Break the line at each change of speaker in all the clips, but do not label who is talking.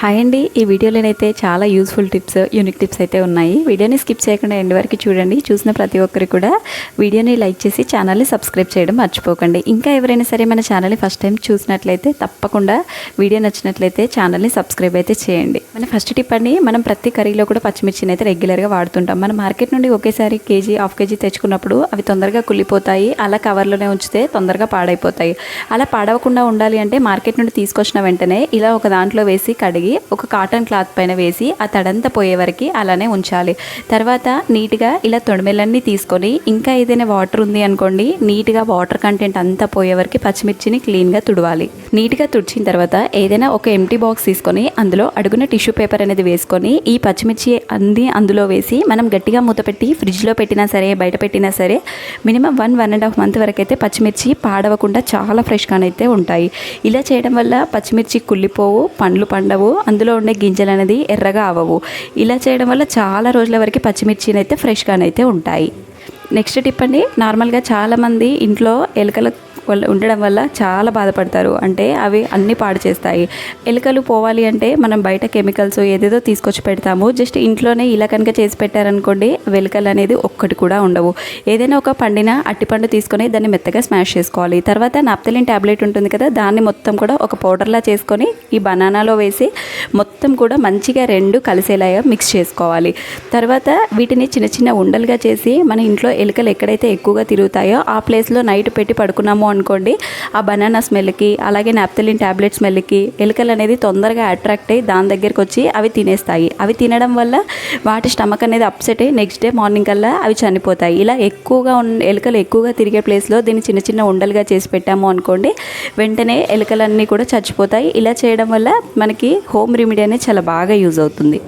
Hi అండి. ఈ వీడియోలోనైతే చాలా యూస్ఫుల్ టిప్స్ యూనిక్ టిప్స్ అయితే ఉన్నాయి. వీడియోని స్కిప్ చేయకుండా ఎండ్ వరకు చూడండి. చూసిన ప్రతి ఒక్కరికి కూడా వీడియోని లైక్ చేసి ఛానల్ని సబ్స్క్రైబ్ చేయడం మర్చిపోకండి. ఇంకా ఎవరైనా సరే మన ఛానల్ని ఫస్ట్ టైం చూసినట్లయితే తప్పకుండా వీడియో నచ్చినట్లయితే ఛానల్ని సబ్స్క్రైబ్ అయితే చేయండి. మన ఫస్ట్ టిప్ అండి మనం ప్రతి కర్రీలో కూడా పచ్చిమిర్చిని అయితే రెగ్యులర్గా వాడుతుంటాం. మన మార్కెట్ నుండి ఒకేసారి కేజీ హాఫ్ కేజీ తెచ్చుకున్నప్పుడు అవి తొందరగా కుళ్ళిపోతాయి. అలా కవర్లోనే ఉంచితే తొందరగా పాడైపోతాయి. అలా పాడవకుండా ఉండాలి అంటే మార్కెట్ నుండి తీసుకొచ్చిన వెంటనే ఇలా ఒక దాంట్లో వేసి కడిగి ఒక కాటన్ క్లాత్ పైన వేసి ఆ తడంతా పోయే వరకు అలానే ఉంచాలి. తర్వాత నీట్గా ఇలా తొడిమెలన్నీ తీసుకొని ఇంకా ఏదైనా వాటర్ ఉంది అనుకోండి నీట్గా వాటర్ కంటెంట్ అంతా పోయే వరకు పచ్చిమిర్చిని క్లీన్గా తుడవాలి. నీట్గా తుడిచిన తర్వాత ఏదైనా ఒక ఎంటీ బాక్స్ తీసుకొని అందులో అడుగున టిష్యూ పేపర్ అనేది వేసుకొని ఈ పచ్చిమిర్చి అన్ని అందులో వేసి మనం గట్టిగా మూత పెట్టి ఫ్రిడ్జ్లో పెట్టినా సరే బయట పెట్టినా సరే minimum one one and half month వరకు అయితే పచ్చిమిర్చి పాడవకుండా చాలా ఫ్రెష్గానైతే ఉంటాయి. ఇలా చేయడం వల్ల పచ్చిమిర్చి కుళ్ళిపోవు పండ్లు పండవు అందులో ఉండే గింజలు అనేది ఎర్రగా అవ్వవు ఇలా చేయడం వల్ల చాలా రోజుల వరకు పచ్చిమిర్చిని అయితే ఫ్రెష్గానైతే ఉంటాయి. నెక్స్ట్ టిప్ అండి నార్మల్గా చాలామంది ఇంట్లో ఎలుకల వల్ల ఉండడం వల్ల చాలా బాధపడతారు. అంటే అవి అన్ని పాడు చేస్తాయి. ఎలుకలు పోవాలి అంటే మనం బయట కెమికల్స్ ఏదేదో తీసుకొచ్చి పెడతాము. జస్ట్ ఇంట్లోనే ఇలా కనుక చేసి పెట్టారనుకోండి వెలుకలు అనేది ఒక్కటి కూడా ఉండవు. ఏదైనా ఒక పండిన అట్టిపండు తీసుకొని దాన్ని మెత్తగా స్మాష్ చేసుకోవాలి. తర్వాత నాప్తలిన్ ట్యాబ్లెట్ ఉంటుంది కదా దాన్ని మొత్తం కూడా ఒక పౌడర్లా చేసుకొని ఈ బనానాలో వేసి మొత్తం కూడా మంచిగా రెండు కలిసేలాగా మిక్స్ చేసుకోవాలి. తర్వాత వీటిని చిన్న చిన్న ఉండలుగా చేసి మన ఇంట్లో ఎలుకలు ఎక్కడైతే ఎక్కువగా తిరుగుతాయో ఆ ప్లేస్లో నైట్ పెట్టి పడుకున్నాము అనుకోండి ఆ బనానా స్మెల్కి అలాగే నాప్తలిన్ ట్యాబ్లెట్ స్మెల్కి ఎలుకలు అనేది తొందరగా అట్రాక్ట్ అయ్యి దాని దగ్గరికి వచ్చి అవి తినేస్తాయి. అవి తినడం వల్ల వాటి స్టమక్ అనేది అప్సెట్ అయ్యి నెక్స్ట్ డే మార్నింగ్ కల్లా అవి చనిపోతాయి. ఇలా ఎక్కువగా ఉన్న ఎలుకలు ఎక్కువగా తిరిగే ప్లేస్లో దీన్ని చిన్న చిన్న ఉండలుగా చేసి పెట్టాము అనుకోండి వెంటనే ఎలుకలన్నీ కూడా చచ్చిపోతాయి. ఇలా చేయడం వల్ల మనకి హోమ్ రెమెడీ అనేది చాలా బాగా యూజ్ అవుతుంది.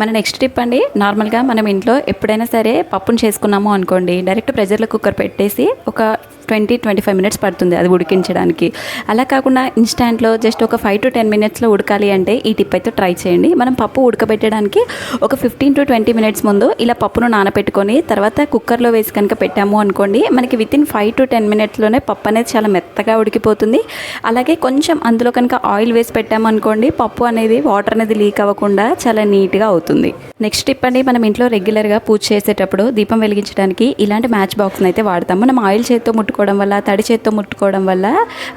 మన నెక్స్ట్ టిప్ అండి నార్మల్గా మనం ఇంట్లో ఎప్పుడైనా సరే పప్పును చేసుకున్నాము అనుకోండి డైరెక్ట్ ప్రెజర్లో కుక్కర్ పెట్టేసి ఒక ట్వంటీ ట్వంటీ ఫైవ్ మినిట్స్ పడుతుంది అది ఉడికించడానికి. అలా కాకుండా ఇన్స్టాంట్లో జస్ట్ ఒక ఫైవ్ టు టెన్ మినిట్స్లో ఉడకాలి అంటే ఈ టిప్ అయితే ట్రై చేయండి. మనం పప్పు ఉడకబెట్టడానికి ఒక ఫిఫ్టీన్ టు ట్వంటీ మినిట్స్ ముందు ఇలా పప్పును నానబెట్టుకొని తర్వాత కుక్కర్లో వేసి కనుక పెట్టాము అనుకోండి మనకి with in five to ten మినిట్స్లోనే పప్పు అనేది చాలా మెత్తగా ఉడికిపోతుంది. అలాగే కొంచెం అందులో కనుక ఆయిల్ వేసి పెట్టాము అనుకోండి పప్పు అనేది వాటర్ అనేది లీక్ అవ్వకుండా చాలా నీట్గా అవుతుంది. నెక్స్ట్ టిప్ అండి మనం ఇంట్లో రెగ్యులర్గా పూజ చేసేటప్పుడు దీపం వెలిగించడానికి ఇలాంటి మ్యాచ్ బాక్స్ని అయితే వాడతాం మనం ఆయిల్ చేత్తో పెట్టుకోవడం వల్ల తడి చేత్తో ముట్టుకోవడం వల్ల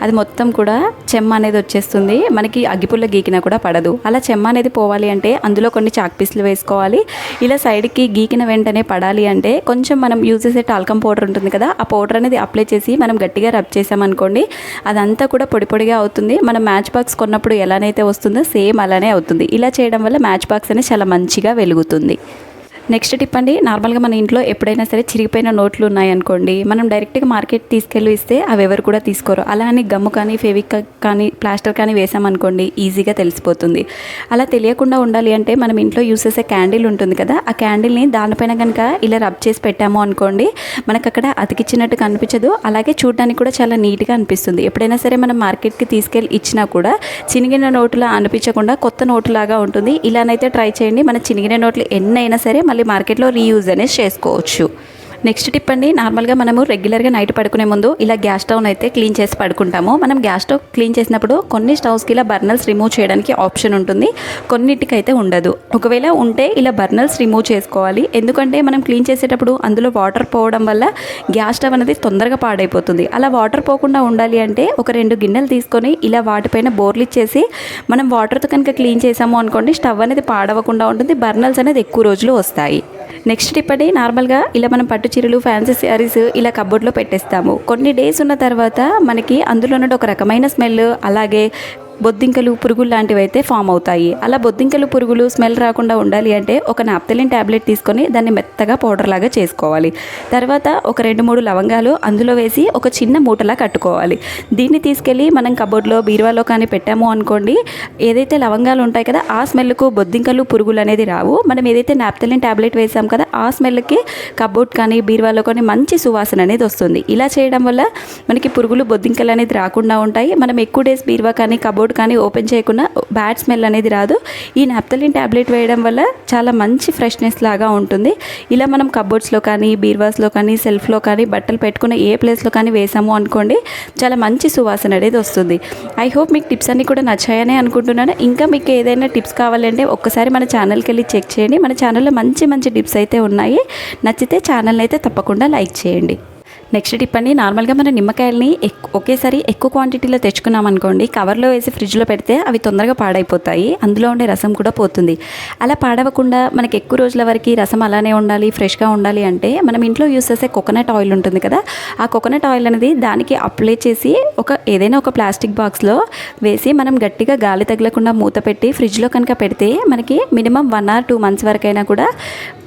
అది మొత్తం కూడా చెమ్మ అనేది వచ్చేస్తుంది. మనకి అగ్గిపుల్ల గీకినా కూడా పడదు. అలా చెమ్మ అనేది పోవాలి అంటే అందులో కొన్ని చాక్ పీసులు వేసుకోవాలి. ఇలా సైడ్కి గీకిన వెంటనే పడాలి అంటే కొంచెం మనం యూజ్ చేసే టాల్కం పౌడర్ ఉంటుంది కదా ఆ పౌడర్ అనేది అప్లై చేసి మనం గట్టిగా రబ్ చేసామనుకోండి అదంతా కూడా పొడి పొడిగా అవుతుంది. మనం మ్యాచ్ బాక్స్ కొన్నప్పుడు ఎలానైతే వస్తుందో సేమ్ అలానే అవుతుంది. ఇలా చేయడం వల్ల మ్యాచ్ బాక్స్ అనేది చాలా మంచిగా వెలుగుతుంది. నెక్స్ట్ టిప్ అండి నార్మల్గా మన ఇంట్లో ఎప్పుడైనా సరే చిరిగిపోయిన నోట్లు ఉన్నాయనుకోండి మనం డైరెక్ట్గా మార్కెట్ తీసుకెళ్ళి ఇస్తే అవి ఎవరు కూడా తీసుకోరు. అలా అని గమ్ము కానీ ఫెవిక్ కానీ ప్లాస్టర్ కానీ వేసామనుకోండి ఈజీగా తెలిసిపోతుంది. అలా తెలియకుండా ఉండాలి అంటే మనం ఇంట్లో యూస్ చేసే క్యాండిల్ ఉంటుంది కదా ఆ క్యాండిల్ని దానిపైన కనుక ఇలా రబ్ చేసి పెట్టాము అనుకోండి మనకు అక్కడ అతికిచ్చినట్టు కనిపించదు. అలాగే చూడడానికి కూడా చాలా నీట్గా అనిపిస్తుంది. ఎప్పుడైనా సరే మనం మార్కెట్కి తీసుకెళ్ళి ఇచ్చినా కూడా చినిగిన నోటులా అనిపించకుండా కొత్త నోటులాగా ఉంటుంది. ఇలానైతే ట్రై చేయండి. మన చినిగిన నోట్లు ఎన్నైనా సరే మళ్ళీ మార్కెట్లో రీయూజ్ అనేది చేసుకోవచ్చు. నెక్స్ట్ టిప్ అండి నార్మల్గా మనము రెగ్యులర్గా నైట్ పడుకునే ముందు ఇలా గ్యాస్ స్టవ్ అయితే క్లీన్ చేసి పడుకుంటాము. మనం గ్యాస్ స్టవ్ క్లీన్ చేసినప్పుడు కొన్ని స్టవ్స్కి ఇలా బర్నల్స్ రిమూవ్ చేయడానికి ఆప్షన్ ఉంటుంది. కొన్నిటికైతే ఉండదు. ఒకవేళ ఉంటే ఇలా బర్నల్స్ రిమూవ్ చేసుకోవాలి. ఎందుకంటే మనం క్లీన్ చేసేటప్పుడు అందులో వాటర్ పోవడం వల్ల గ్యాస్ స్టవ్ అనేది తొందరగా పాడైపోతుంది. అలా వాటర్ పోకుండా ఉండాలి అంటే ఒక రెండు గిన్నెలు తీసుకొని ఇలా వాటిపైన బోర్లు ఇచ్చేసి మనం వాటర్తో కనుక క్లీన్ చేసాము అనుకోండి స్టవ్ అనేది పాడవకుండా ఉంటుంది బర్నల్స్ అనేది ఎక్కువ రోజులు వస్తాయి. నెక్స్ట్ టిప్ అండి నార్మల్గా ఇలా మనం పట్టు చీరలు ఫ్యాన్సీ శారీస్ ఇలా కబోర్డ్లో పెట్టేస్తాము. కొన్ని డేస్ ఉన్న తర్వాత మనకి అందులో ఉన్న ఒక రకమైన స్మెల్ అలాగే బొద్దింకలు పురుగులు లాంటివి అయితే ఫామ్ అవుతాయి. అలా బొద్దింకలు పురుగులు స్మెల్ రాకుండా ఉండాలి అంటే ఒక నాప్తలిన్ ట్యాబ్లెట్ తీసుకొని దాన్ని మెత్తగా పౌడర్ లాగా చేసుకోవాలి. తర్వాత ఒక రెండు మూడు లవంగాలు అందులో వేసి ఒక చిన్న మూటలా కట్టుకోవాలి. దీన్ని తీసుకెళ్ళి మనం కబోర్డ్లో బీరువాలో కానీ పెట్టాము అనుకోండి ఏదైతే లవంగాలు ఉంటాయి కదా ఆ స్మెల్కు బొద్దింకలు పురుగులు అనేది రావు. మనం ఏదైతే నాప్తలిన్ ట్యాబ్లెట్ వేసాం కదా ఆ స్మెల్కి కబోర్డ్ కానీ బీరువాలో కానీ మంచి సువాసన అనేది వస్తుంది. ఇలా చేయడం వల్ల మనకి పురుగులు బొద్దింకలు అనేది రాకుండా ఉంటాయి. మనం ఎక్కువ డేస్ బీరువా కానీ కబోర్డ్ చేసినప్పుడు కానీ ఓపెన్ చేయకుండా బ్యాడ్ స్మెల్ అనేది రాదు. ఈ నాప్తలిన్ ట్యాబ్లెట్ వేయడం వల్ల చాలా మంచి ఫ్రెష్నెస్ లాగా ఉంటుంది. ఇలా మనం కబోర్డ్స్లో కానీ బీర్వాస్లో కానీ సెల్ఫ్లో కానీ బట్టలు పెట్టుకున్న ఏ ప్లేస్లో కానీ వేసాము అనుకోండి చాలా మంచి సువాసన అనేది వస్తుంది. ఐ హోప్ మీకు టిప్స్ అన్నీ కూడా నచ్చాయని అనుకుంటున్నాను. ఇంకా మీకు ఏదైనా టిప్స్ కావాలంటే ఒక్కసారి మన ఛానల్కి వెళ్ళి చెక్ చేయండి. మన ఛానల్లో మంచి మంచి టిప్స్ అయితే ఉన్నాయి. నచ్చితే ఛానల్ని అయితే తప్పకుండా లైక్ చేయండి. నెక్స్ట్ టిప్ అండి నార్మల్గా మన నిమ్మకాయలని ఎక్- ఒకేసారి ఎక్కువ క్వాంటిటీలో తెచ్చుకున్నాం అనుకోండి కవర్లో వేసి ఫ్రిడ్జ్లో పెడితే అవి తొందరగా పాడైపోతాయి అందులో ఉండే రసం కూడా పోతుంది. అలా పాడవకుండా మనకి ఎక్కువ రోజుల వరకు రసం అలానే ఉండాలి ఫ్రెష్గా ఉండాలి అంటే మనం ఇంట్లో యూస్ చేసే కోకోనట్ ఆయిల్ ఉంటుంది కదా ఆ కోకోనట్ ఆయిల్ అనేది దానికి అప్లై చేసి ఒక ఏదైనా ఒక ప్లాస్టిక్ బాక్స్లో వేసి మనం గట్టిగా గాలి తగలకుండా మూత పెట్టి ఫ్రిడ్జ్లో కనుక పెడితే మనకి minimum one or two months వరకైనా కూడా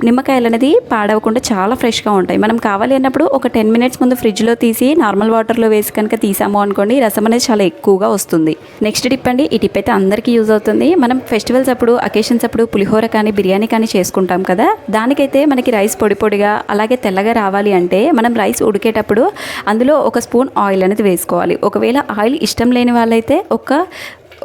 నిమ్మకాయలు అనేది పాడవకుండా చాలా ఫ్రెష్గా ఉంటాయి. మనం కావాలి అన్నప్పుడు ఒక టెన్ మినిట్స్ ముందు ఫ్రిడ్జ్లో తీసి నార్మల్ వాటర్లో వేసి కనుక తీసాము అనుకోండి రసం అనేది చాలా ఎక్కువగా వస్తుంది. నెక్స్ట్ టిప్ అండి ఈ టిప్ అయితే అందరికీ యూజ్ అవుతుంది. మనం ఫెస్టివల్స్ అప్పుడు అకేషన్స్ అప్పుడు పులిహోర కానీ బిర్యానీ కానీ చేసుకుంటాం కదా. దానికైతే మనకి రైస్ పొడి పొడిగా అలాగే తెల్లగా రావాలి అంటే మనం రైస్ ఉడికేటప్పుడు అందులో ఒక స్పూన్ ఆయిల్ అనేది వేసుకోవాలి. ఒకవేళ ఆయిల్ ఇష్టం లేని వాళ్ళైతే ఒక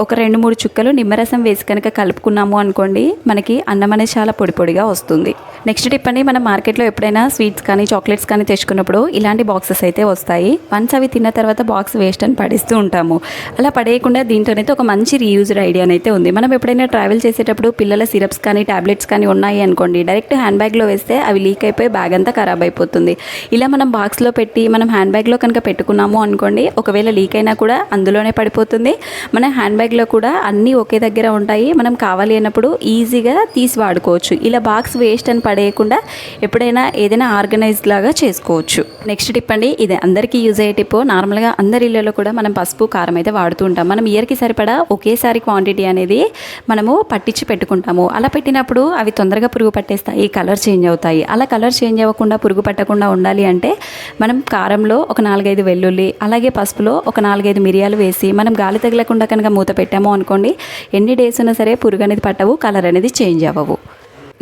ఒక రెండు మూడు చుక్కలు నిమ్మరసం వేసి కనుక కలుపుకున్నాము అనుకోండి మనకి అన్నం అనేది చాలా పొడి పొడిగా వస్తుంది. నెక్స్ట్ టిప్ అండి మనం మార్కెట్లో ఎప్పుడైనా స్వీట్స్ కానీ చాక్లెట్స్ కానీ తెచ్చుకున్నప్పుడు ఇలాంటి బాక్సెస్ అయితే వస్తాయి. వన్స్ అవి తిన్న తర్వాత బాక్స్ వేస్ట్ అని పడేస్తూ ఉంటాము. అలా పడేయకుండా దీంతోనైతే ఒక మంచి రీయూజ్డ్ ఐడియా అయితే ఉంది. మనం ఎప్పుడైనా ట్రావెల్ చేసేటప్పుడు పిల్లల సిరప్స్ కానీ టాబ్లెట్స్ కానీ ఉన్నాయి అనుకోండి డైరెక్ట్ హ్యాండ్ బ్యాగ్లో వేస్తే అవి లీక్ అయిపోయి బ్యాగ్ అంతా ఖరాబ్ అయిపోతుంది. ఇలా మనం బాక్స్లో పెట్టి మనం హ్యాండ్ బ్యాగ్లో కనుక పెట్టుకున్నాము అనుకోండి ఒకవేళ లీక్ అయినా కూడా అందులోనే పడిపోతుంది. మన హ్యాండ్ బ్యాగ్ బ్యాగ్లో కూడా అన్నీ ఒకే దగ్గర ఉంటాయి. మనం కావాలి అన్నప్పుడు ఈజీగా తీసి వాడుకోవచ్చు. ఇలా బాక్స్ వేస్ట్ అని పడేయకుండా ఎప్పుడైనా ఏదైనా ఆర్గనైజ్ లాగా చేసుకోవచ్చు. నెక్స్ట్ టిప్ అండి ఇది అందరికీ యూజ్ అయ్యే టిప్. నార్మల్గా అందరి ఇళ్ళలో కూడా మనం పసుపు కారం అయితే వాడుతూ ఉంటాం. మనం ఇయర్కి సరిపడా ఒకేసారి క్వాంటిటీ అనేది మనము పట్టించి పెట్టుకుంటాము. అలా పెట్టినప్పుడు అవి తొందరగా పురుగు పట్టేస్తాయి కలర్ చేంజ్ అవుతాయి. అలా కలర్ చేంజ్ అవ్వకుండా పురుగు పట్టకుండా ఉండాలి అంటే మనం కారంలో ఒక నాలుగైదు వెల్లుల్లి అలాగే పసుపులో ఒక నాలుగైదు మిరియాలు వేసి మనం గాలి తగలకుండా కనుక మూత పెట్టాము అనుకోండి ఎన్ని డేస్ ఉన్నా సరే పురుగు అనేది పట్టవు కలర్ అనేది చేంజ్ అవ్వవు.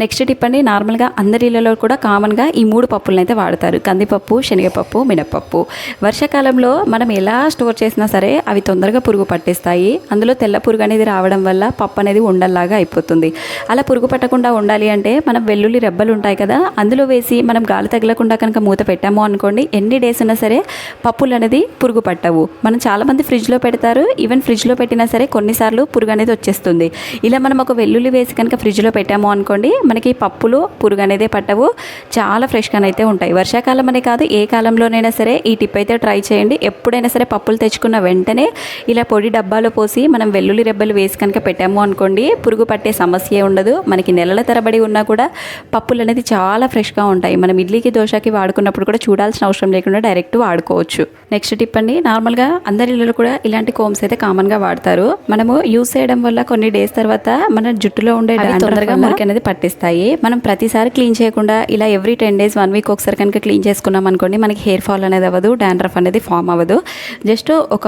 నెక్స్ట్ టిప్ అండి నార్మల్గా అందరి ఇళ్ళలో కూడా కామన్గా ఈ మూడు పప్పులను అయితే వాడతారు. కందిపప్పు శనగపప్పు మినపప్పు వర్షాకాలంలో మనం ఎలా స్టోర్ చేసినా సరే అవి తొందరగా పురుగు పట్టేస్తాయి. అందులో తెల్ల పురుగు అనేది రావడం వల్ల పప్పు అనేది ఉండల్లాగా అయిపోతుంది. అలా పురుగు పట్టకుండా ఉండాలి అంటే మనం వెల్లుల్లి రెబ్బలు ఉంటాయి కదా అందులో వేసి మనం గాలి తగలకుండా కనుక మూత పెట్టాము అనుకోండి ఎన్ని డేస్ ఉన్నా సరే పప్పులు అనేది పురుగు పట్టవు. మనం చాలామంది ఫ్రిడ్జ్లో పెడతారు ఈవెన్ ఫ్రిడ్జ్లో పెట్టినా సరే కొన్నిసార్లు పురుగు అనేది వచ్చేస్తుంది. ఇలా మనం ఒక వెల్లుల్లి వేసి కనుక ఫ్రిడ్జ్లో పెట్టాము అనుకోండి మనకి పప్పులు పురుగు అనేది పట్టవు. చాలా ఫ్రెష్గానైతే ఉంటాయి. వర్షాకాలం అనే కాదు ఏ కాలంలోనైనా సరే ఈ టిప్ అయితే ట్రై చేయండి. ఎప్పుడైనా సరే పప్పులు తెచ్చుకున్న వెంటనే ఇలా పొడి డబ్బాలో పోసి మనం వెల్లుల్లి రెబ్బలు వేసి కనుక పెట్టాము అనుకోండి పురుగు పట్టే సమస్య ఉండదు. మనకి నెలల తరబడి ఉన్నా కూడా పప్పులు అనేది చాలా ఫ్రెష్గా ఉంటాయి. మనం ఇడ్లీకి దోశకి వాడుకున్నప్పుడు కూడా చూడాల్సిన అవసరం లేకుండా డైరెక్ట్ వాడుకోవచ్చు. నెక్స్ట్ టిప్ అండి నార్మల్గా అందరి ఇళ్ళలో కూడా ఇలాంటి కోమ్స్ అయితే కామన్గా వాడతారు. మనము యూస్ చేయడం వల్ల కొన్ని డేస్ తర్వాత మన జుట్టులో ఉండే తొందరగా మురికి అనేది పట్టిస్తాయి మనం ప్రతిసారి క్లీన్ చేయకుండా ఇలా every ten days one week ఒకసారి కనుక క్లీన్ చేసుకున్నాం అనుకోండి మనకి హెయిర్ ఫాల్ అనేది అవ్వదు డాండ్రఫ్ అనేది ఫామ్ అవ్వదు. జస్ట్ ఒక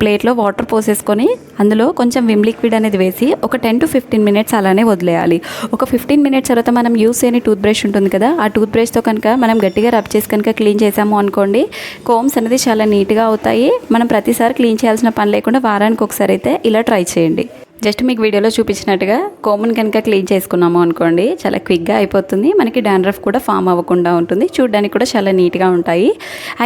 ప్లేట్లో వాటర్ పోసేసుకొని అందులో కొంచెం విమ్ లిక్విడ్ అనేది వేసి ఒక టెన్ టు ఫిఫ్టీన్ మినిట్స్ అలానే వదిలేయాలి. ఒక ఫిఫ్టీన్ మినిట్స్ తర్వాత మనం యూస్ చేయని టూత్ బ్రష్ ఉంటుంది కదా ఆ టూత్ బ్రష్తో కనుక మనం గట్టిగా రబ్ చేసి కనుక క్లీన్ చేసాము అనుకోండి కోమ్స్ అనేది చాలా నీట్గా అవుతాయి. మనం ప్రతిసారి క్లీన్ చేయాల్సిన పని లేకుండా వారానికి ఒకసారి అయితే ఇలా ట్రై చేయండి. జస్ట్ మీకు వీడియోలో చూపించినట్టుగా కోమన్ కనుక క్లీన్ చేసుకున్నాము అనుకోండి చాలా క్విక్గా అయిపోతుంది. మనకి డాండ్రఫ్ కూడా ఫామ్ అవ్వకుండా ఉంటుంది. చూడడానికి కూడా చాలా నీట్గా ఉంటాయి.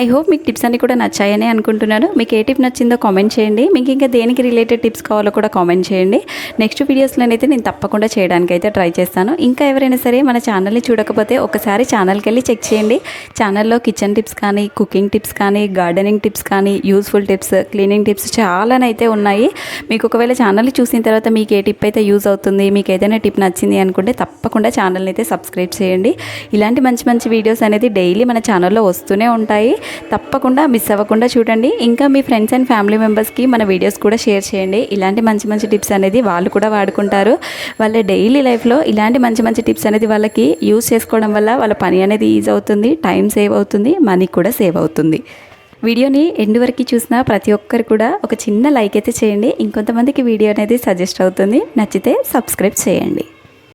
ఐ హోప్ మీకు టిప్స్ అన్నీ కూడా నచ్చాయని అనుకుంటున్నాను. మీకు ఏ టిప్ నచ్చిందో కామెంట్ చేయండి. మీకు ఇంకా దేనికి రిలేటెడ్ టిప్స్ కావాలో కూడా కామెంట్ చేయండి. నెక్స్ట్ వీడియోస్లోనైతే నేను తప్పకుండా చేయడానికి అయితే ట్రై చేస్తాను. ఇంకా ఎవరైనా సరే మన ఛానల్ని చూడకపోతే ఒకసారి ఛానల్కి వెళ్ళి చెక్ చేయండి. ఛానల్లో కిచెన్ టిప్స్ కానీ కుకింగ్ టిప్స్ కానీ గార్డెనింగ్ టిప్స్ కానీ యూస్ఫుల్ టిప్స్ క్లీనింగ్ టిప్స్ చాలానైతే ఉన్నాయి. మీకు ఒకవేళ ఛానల్ చూసిన తర్వాత మీకు ఏ టిప్ అయితే యూజ్ అవుతుంది మీకు ఏదైనా టిప్ నచ్చింది అనుకుంటే తప్పకుండా ఛానల్ని అయితే సబ్స్క్రైబ్ చేయండి. ఇలాంటి మంచి మంచి వీడియోస్ అనేది డైలీ మన ఛానల్లో వస్తూనే ఉంటాయి. తప్పకుండా మిస్ అవ్వకుండా చూడండి. ఇంకా మీ ఫ్రెండ్స్ అండ్ ఫ్యామిలీ మెంబర్స్కి మన వీడియోస్ కూడా షేర్ చేయండి. ఇలాంటి మంచి మంచి టిప్స్ అనేది వాళ్ళు కూడా వాడుకుంటారు. వాళ్ళ డైలీ లైఫ్లో ఇలాంటి మంచి మంచి టిప్స్ అనేది వాళ్ళకి యూజ్ చేసుకోవడం వల్ల వాళ్ళ పని అనేది ఈజీ అవుతుంది టైం సేవ్ అవుతుంది మనీ కూడా సేవ్ అవుతుంది. వీడియోని ఎండు వరకు చూసిన ప్రతి ఒక్కరు కూడా ఒక చిన్న లైక్ అయితే చేయండి. ఇంకొంతమందికి వీడియో అనేది సజెస్ట్ అవుతుంది. నచ్చితే సబ్స్క్రైబ్ చేయండి.